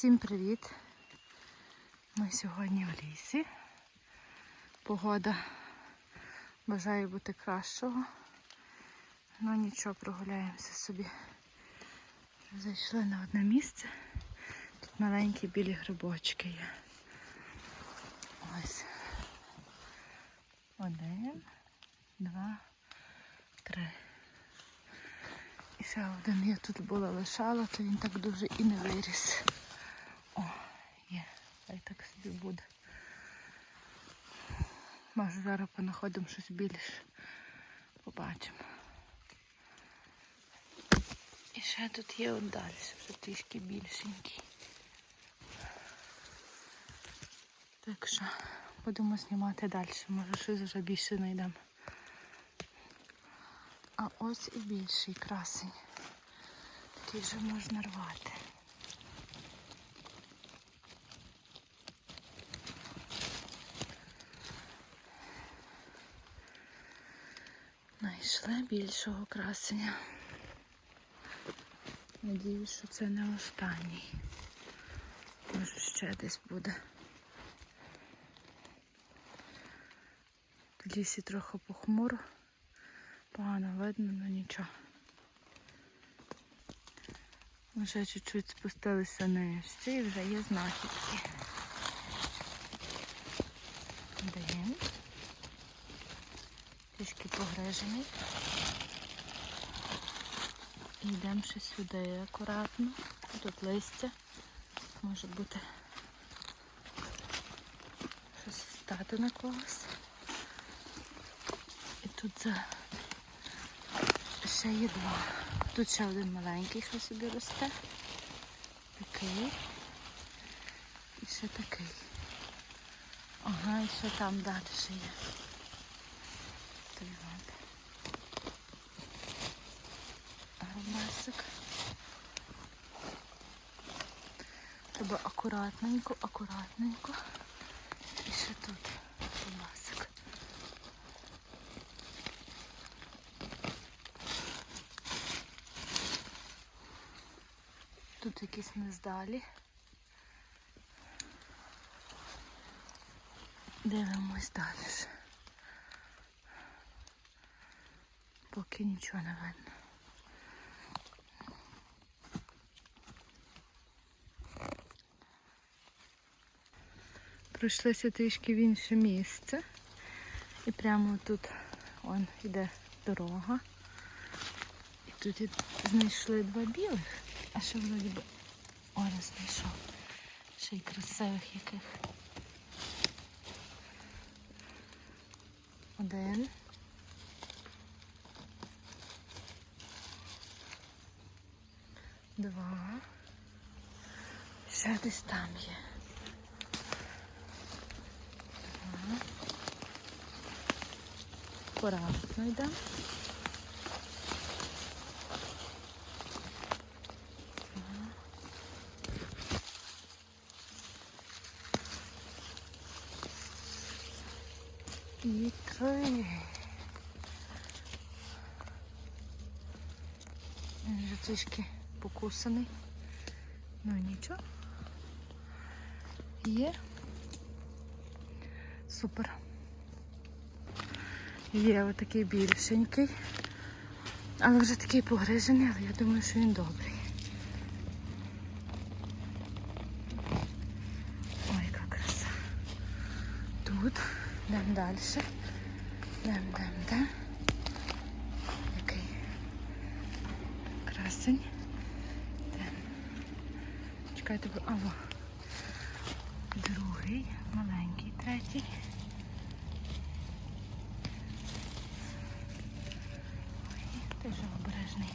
Всім привіт! Ми сьогодні в лісі. Погода бажає бути кращого. Ну нічого, прогуляємося собі. Зайшли на одне місце. Тут маленькі білі грибочки є. Ось. Один, два, три. І ще один я тут була лишала, то він так дуже і не виріс. Хай так собі буде. Може зараз понаходимо щось більше. Побачимо. І ще тут є от далі, вже трішки більшенький. Так що будемо знімати далі, може щось вже більше знайдемо. А ось і більший красень. Такий вже можна рвати. Знайшли більшого красення. Надіюсь, що це не останній. Може ще десь буде. В лісі трохи похмуро. Погано видно, але нічого. Вже чуть-чуть спустилися нижче і вже є знахідки. Один. Трішки погрежений. І йдемо ще сюди акуратно. Тут листя. Може бути щось стати на когось. І тут за ще є два. Тут ще один маленький, що собі росте. Такий. І ще такий. Ага, і ще там далі ще є. Той от. Арбасик. Треба акуратненько, акуратненько. І ще тут арбасик. Тут якісь нездалі. Дивимось далі. Поки нічого не видно. Пройшлися трішки в інше місце. І прямо тут он іде дорога. І тут знайшли два білих. А ще вроді би Орес знайшов. Ще й красивих яких. Один. Два. Ще десь там є. Акуратно йдемо. І три. Він вже трішки покусаний. Ну нічого. Є. Супер. Є отакий більшенький. Але вже такий погрижений, але я думаю, що він добрий. Ой, яка краса. Тут. Йдемо далі. Йдемо, йдемо, йдемо. Який красень. Чекайте, бо... Ало. Другий, маленький, третій. Ой, ти вже обережний.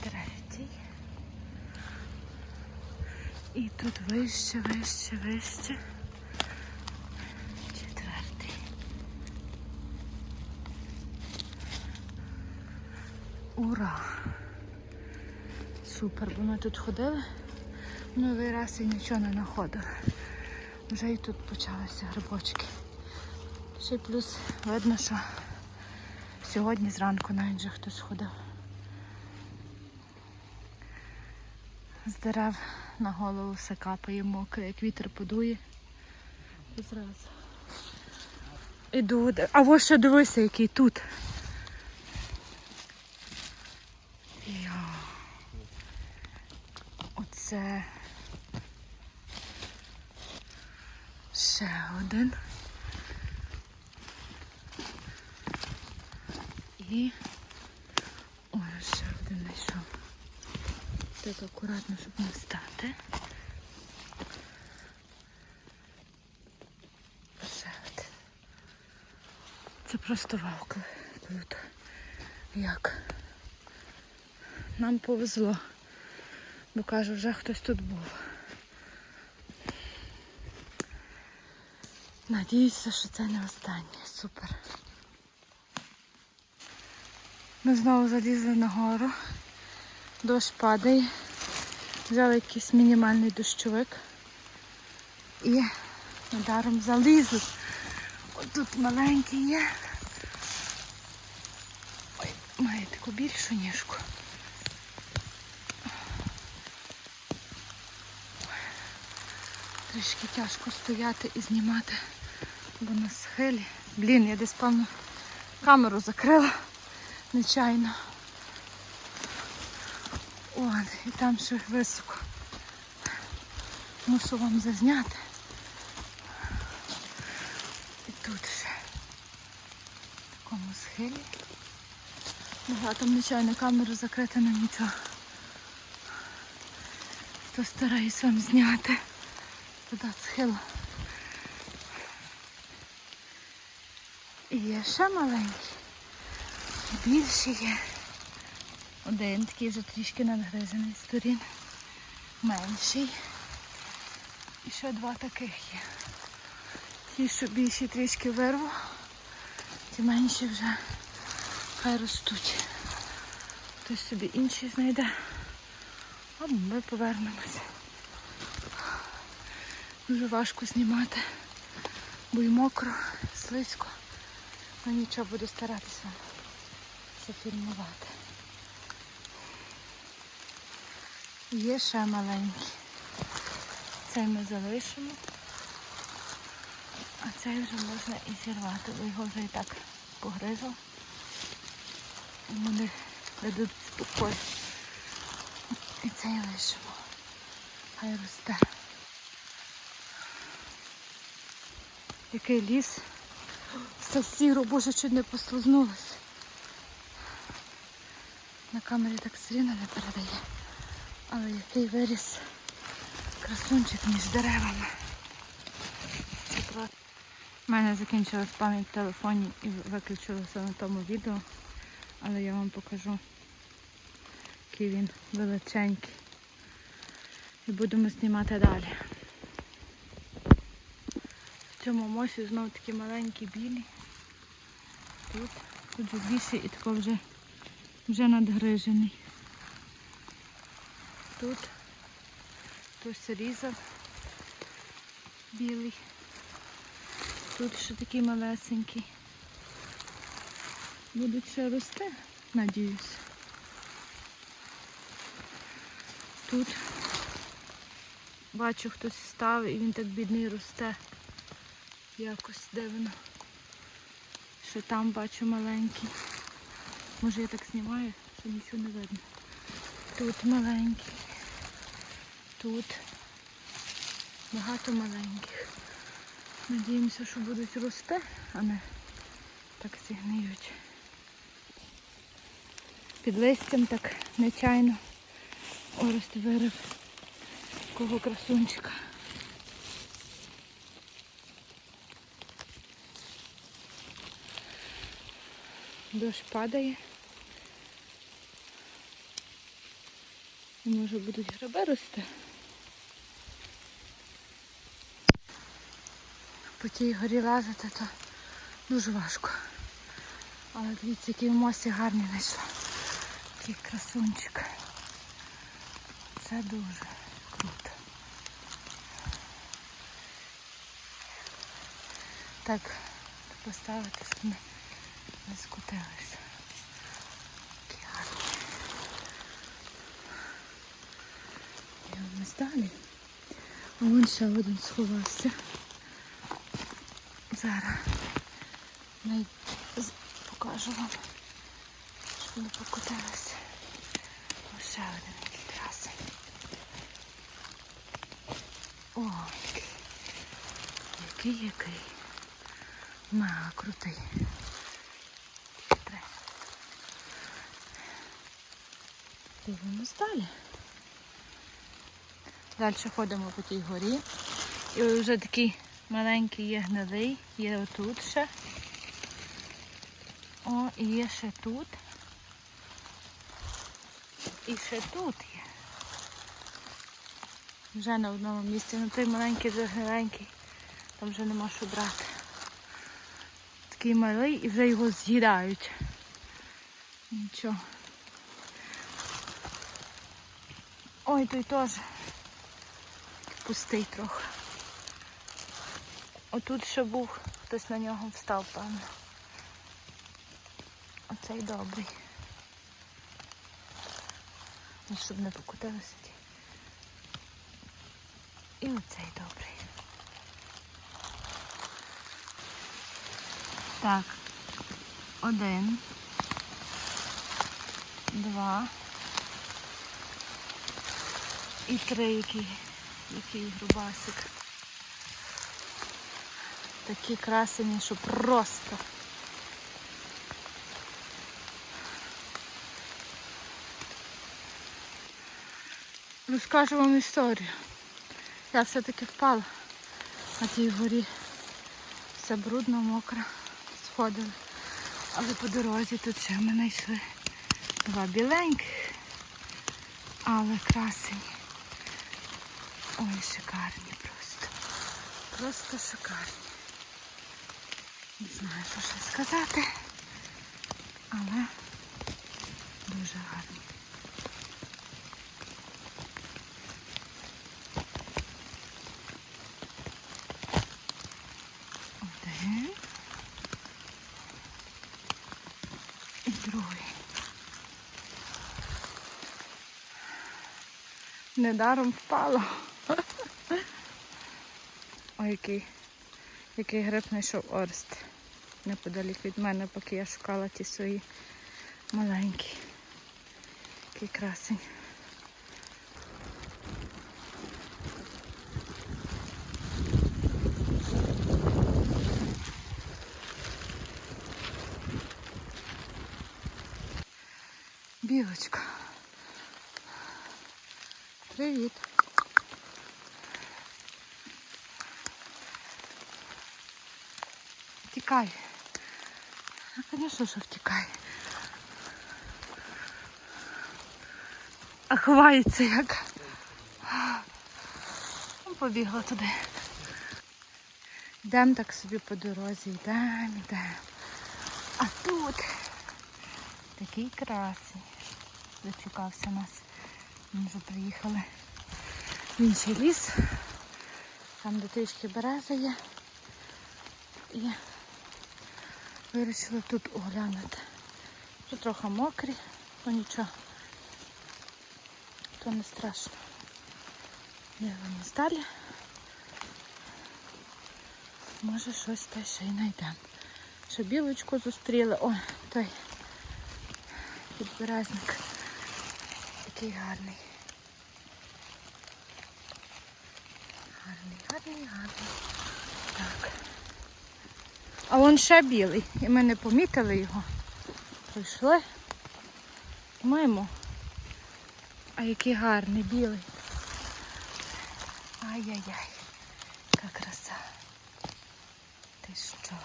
Третій. І тут вище, вище, вище. Четвертий. Ура! Супер, бо ми тут ходили новий раз і нічого не знаходили. Вже і тут почалися грибочки. Ще плюс видно, що сьогодні зранку навіть вже хтось ходив. З на голову все капає мокре, як вітер подує. І зразу. Іду. А ось ще дивися, який тут. Я. Оце. Ще один. І ой, ще один знайшов. Так акуратно, щоб не встати. Це просто валко. Круто. Як? Нам повезло. Бо кажу, вже хтось тут був. Надіюся, що це не останнє. Супер. Ми знову залізли на гору. Дощ падає. Взяли якийсь мінімальний дощовик. І недаром залізли. Ось тут маленький є. Ой, має таку більшу ніжку. Трішки тяжко стояти і знімати, бо на схилі. Блін, я десь певно камеру закрила нечайно. О, і там ще високо. Мушу вам зазняти. І тут ще в такому схилі. Ага, там нечайно камеру закрита на нічого. То стараюсь вам зняти. Туди схил. І є ще маленький. І є. Один такий вже трішки надгризаний з сторін. Менший. І ще два таких є. Ті, що більші трішки вирву, ті менші вже хай ростуть. Хтось собі інший знайде. А ми повернемося. Дуже важко знімати, бо й мокро, слизько. Ну нічого буду старатися зафільмувати. Є ще маленький. Цей ми залишимо, а цей вже можна і зірвати, бо його вже і так погризав. І вони дадуть спокою. І цей лишимо. Хай росте. Який ліс. Все сіро, боже, чуть не послизнулося. На камері так все не передає. Але який виріс красунчик між деревами. Це просто. У мене закінчилась пам'ять в телефоні і виключилася на тому відео. Але я вам покажу, який він величенький. І будемо знімати далі. В цьому мосі знов такі маленькі білі. Тут, тут вже більше і тако вже, вже надгрижений. Тут хтось різав білий. Тут ще такий малесенький. Будуть ще рости, надіюсь. Тут бачу хтось став і він так бідний росте. Якось дивно. Ще там бачу маленький. Може я так знімаю, що нічого не видно. Тут маленький. Тут багато маленьких. Надіємося, що будуть рости, а не так зігниють. Під листям так нечайно Орест вирив такого красунчика. Дощ падає. І може будуть гриби рости. По тій горі лазити, то дуже важко. Але дивіться, який в мосі гарний знайшла. Такий красунчик. Це дуже круто. Так, поставити, щоб не, не скутилися. Такі гарні. Дивимось далі. А вон ще один сховався. Зараз най... покажу вам, щоб не покотилися. Ще один який красень. О, який. Який. Мега крутий. Тре. Дивимось далі. Далі ходимо по тій горі. І вже такий маленький є гнилий, є отут ще. О, і є ще тут. І ще тут є. Вже на одному місці. Ну той маленький вже гниленький. Там вже нема що брати. Такий малий і вже його з'їдають. Нічого. Ой, той теж пустий трохи. Отут ще був, хтось на нього встав, певно. Оцей добрий. Ну, щоб не покутилося. І оцей добрий. Так. Один. Два. І три, який, який грубасик. Такі красені, що просто. Розкажу вам історію. Я все-таки впала на тій горі. Все брудно, мокро, сходили. Але по дорозі тут ще ми знайшли два біленьких, але красені. Ой, шикарні просто. Просто шикарні. Не знаю, що ще сказати, але дуже гарні. Один. І другий. Недаром впало. Ой, який, який гриб знайшов Орст. Неподалік від мене, поки я шукала ті свої маленькі. Який красень. Білочка. Привіт. Втікай. Звісно, що втікай. А ховається як. Побігла туди. Йдемо так собі по дорозі, йдемо, йдемо. А тут такий красень. Дочекався нас. Ми вже приїхали в інший ліс. Там де трішки береза є. І вирішили тут оглянути. Тут трохи мокрі, ну нічого. То не страшно. Дивимось далі. Може щось та ще й знайдемо. Ще білочку зустріли. О, той підберезник. Такий гарний. Гарний, гарний, гарний. Так. А вон ще білий. І ми не помітили його. Прийшли. Мимо. А який гарний білий. Ай-яй-яй. Яка краса. Ти що?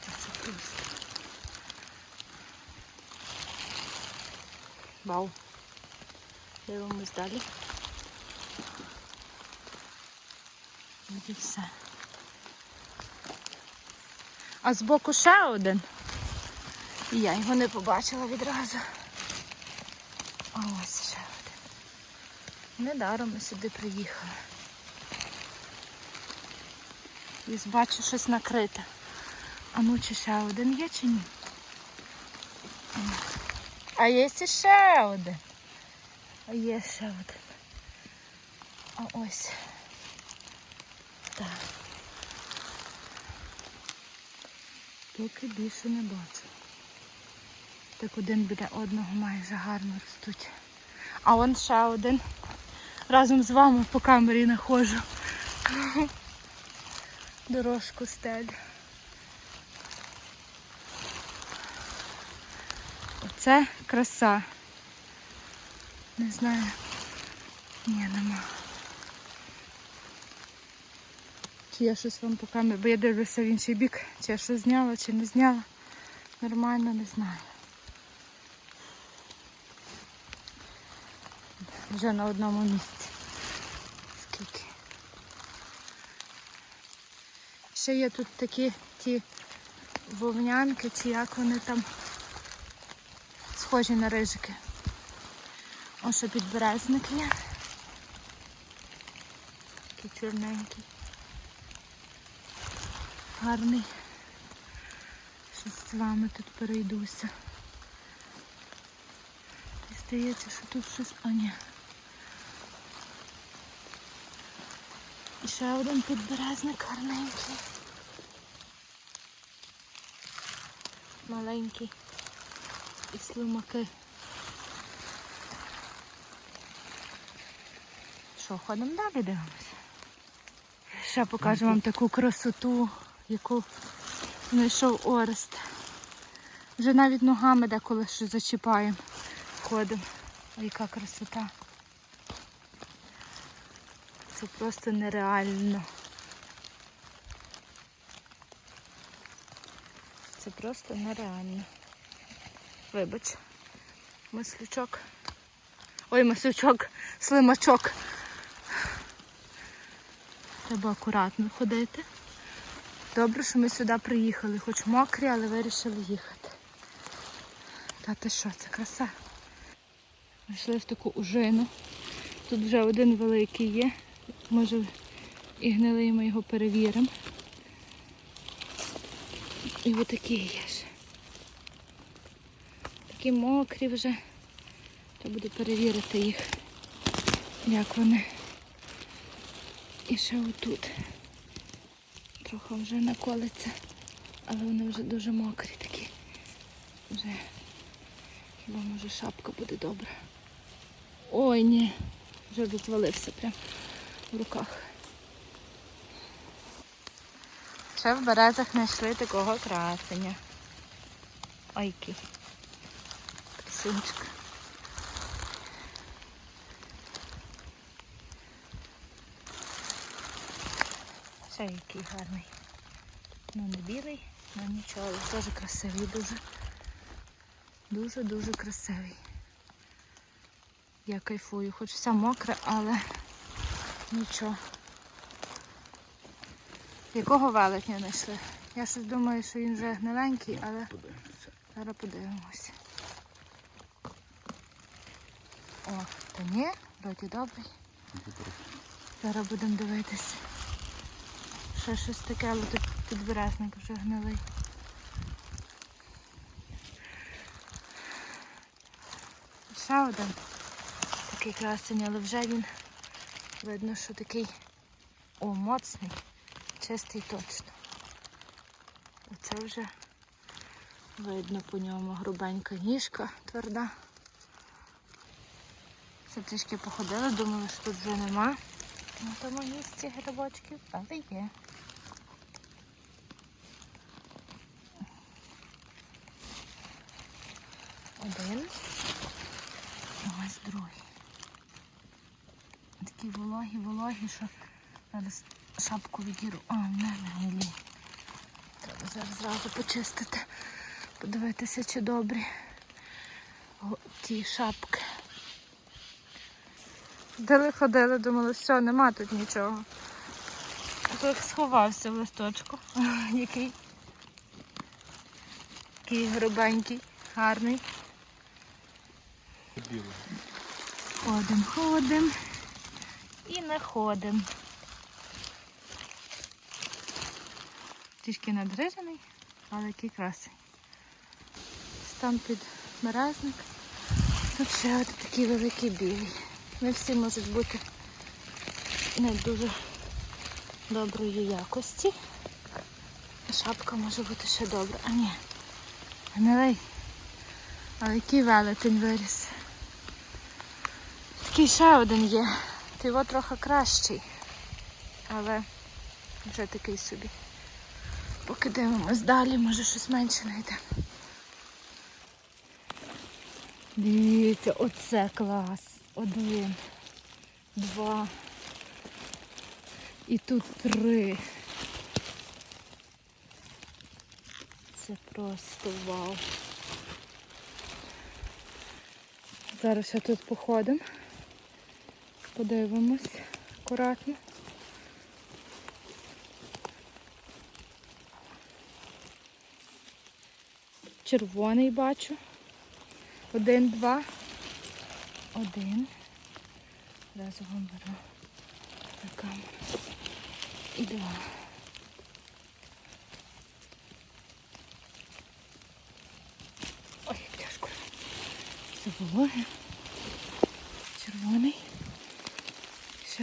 Та Це просто. Вау. Дивимось далі. І все. А збоку ще один. І я його не побачила відразу. Ось ще один. Недаром ми сюди приїхали. І бачу щось накрите. А ну чи ще один є чи ні? А є ще один. А є ще один. А ось. Так. Поки більше не бачу. Так один біля одного майже гарно ростуть. А он ще один. Разом з вами по камері находжу. Дорожку стелю. Оце краса. Не знаю. Ні, нема. Чи я щось вам по камері, бо я дивлюся в інший бік, чи я щось зняла, чи не зняла. Нормально не знаю. Вже на одному місці. Скільки. Ще є тут такі ті вовнянки, чи як вони там схожі на рижики. Ось що підберезник є. Такий чорненький. Гарний. Щось з вами тут перейдуся. І здається, що тут щось... А ні. І ще один підберезник гарненький. Маленький. І слимаки. Що, ходимо далі дивимося? Ще покажу вам таку красоту, яку знайшов Орест. Вже навіть ногами деколи що зачіпаємо. Ходимо. Ой, яка красота. Це просто нереально. Це просто нереально. Вибач. Маслючок. Ой, маслючок, слимачок. Треба акуратно ходити. Добре, що ми сюди приїхали, хоч мокрі, але вирішили їхати. Та ти що, це краса. Вийшли в таку ужину. Тут вже один великий є. Може і гнилий ми його перевіримо. І отакі є ще. Такі мокрі вже. Треба буде перевірити їх, як вони. І ще отут. Трохи вже наколиться, але вони вже дуже мокрі такі. Вже хіба може шапка буде добра. Ой, ні, вже розвалився прям в руках. Ще в березах знайшли такого красення. Ой, який. Красунчик. Ще який гарний. Ну не білий, ну нічого, але теж красивий дуже. Дуже-дуже красивий. Я кайфую, хоч вся мокра, але нічого. Якого велетня знайшли? Я щось думаю, що він вже гниленький, але зараз подивимося. О, та ні, вроді добрий. Зараз будемо дивитися. Ще щось таке, але тут підберезник вже гнилий. Ще один такий красень, але вже він видно, що такий о, моцний, чистий точно. Оце вже видно по ньому грубенька ніжка тверда. Це трішки походили, думали, що тут вже нема. На тому місці грибочків, але є. Один. Ось другий. Такі вологі, вологі, що зараз шапку відіру. А, не гнилі. Треба зараз зразу почистити, подивитися, чи добрі О, ті шапки. Ходили, ходили, думали, все, нема тут нічого. Тут сховався в листочку. Який? Такий грубенький, гарний. Білий. Ходим, ходим і не ходим. Трішки надрижений, але який красий. Там під мерезник. Тут ще от такий великий білий. Не всі можуть бути не дуже доброї якості. Шапка може бути ще добра. А ні. Гнилий. Але який велетень виріс. Такий ще один є. Ти його трохи кращий. Але вже такий собі. Поки дивимось далі, може щось менше знайдемо. Дивіться, оце клас. Один, два. І тут три. Це просто вау. Зараз ще тут походимо. Подивимось акуратно. Червоний бачу. Один, два. Один. Одразу вам беру на камеру. І два. Ой, як тяжко. Це вологе. Червоний.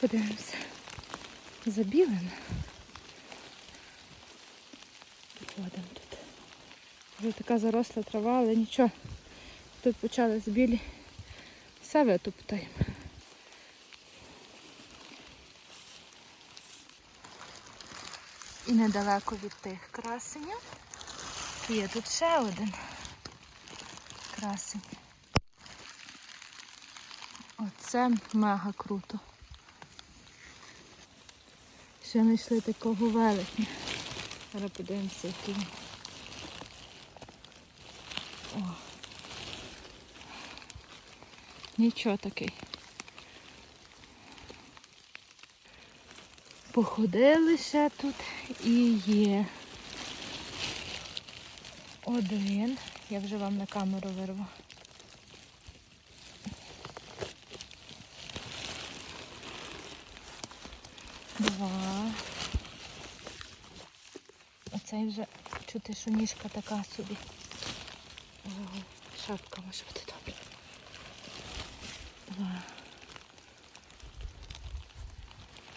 Подивимося. Забілено. Походимо тут. Вже така заросла трава, але нічого. Тут почали збілі. Все витоптаємо. І недалеко від тих красенів. Є тут ще один красень. Оце мега круто. Ще знайшли такого велетня. Зараз подивимося, який. О. Нічого такий. Походили ще тут і є один. Я вже вам на камеру вирву. Два. Оцей вже чути, що ніжка така собі. Шапка може бути добре.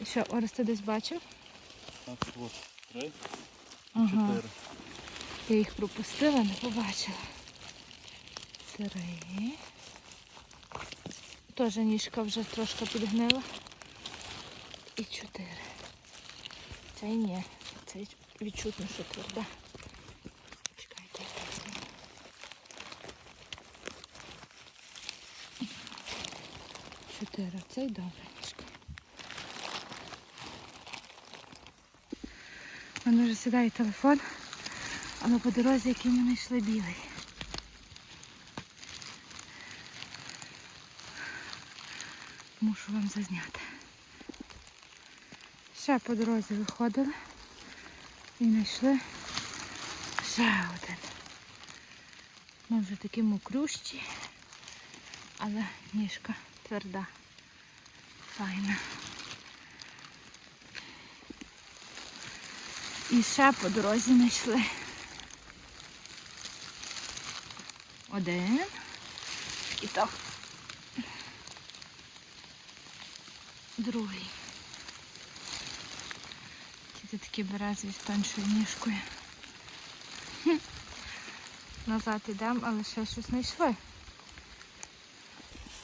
І що, Орес, ти десь бачив? Так, от, три, Ага. чотири. Я їх пропустила, не побачила. Три. Теж ніжка вже трошки підгнила. І чотири. Цей ні. Цей відчутно, що тверда. Чекайте, яка це. Чотири. Цей добре ніжка. У мене вже сідає телефон, але по дорозі, який ми знайшли білий. Мушу вам зазняти. Ще по дорозі виходили і знайшли ще один. Ну, вже такі мокрющі, але ніжка тверда, файна. І ще по дорозі знайшли. Один. І так. Другий. Ці такі березові з тоншою ніжкою. Назад йдемо, але ще щось знайшли.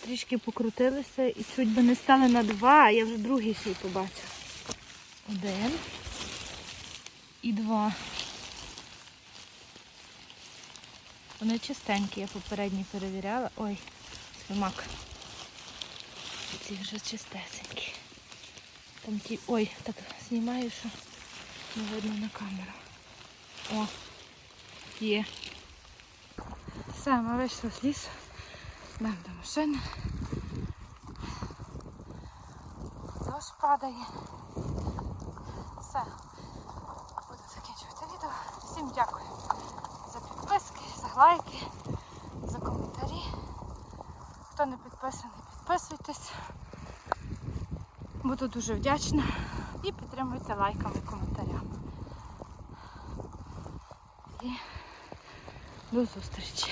Трішки покрутилися і чуть би не стали на два, а я вже другий ще й побачила. Один і два. Вони чистенькі, я попередні перевіряла. Ой, слимак. Ці вже чистесенькі. Там ті... Ой, так знімаю, що не видно на камеру. О, є. Все, ми вийшли з лісу. Йдемо до машини. Дощ падає. Все. Буду закінчувати відео. Всім дякую за підписки, за лайки, за коментарі. Хто не підписаний, підписуйтесь. Буду дуже вдячна. І підтримуйте лайками коментарями. І до зустрічі.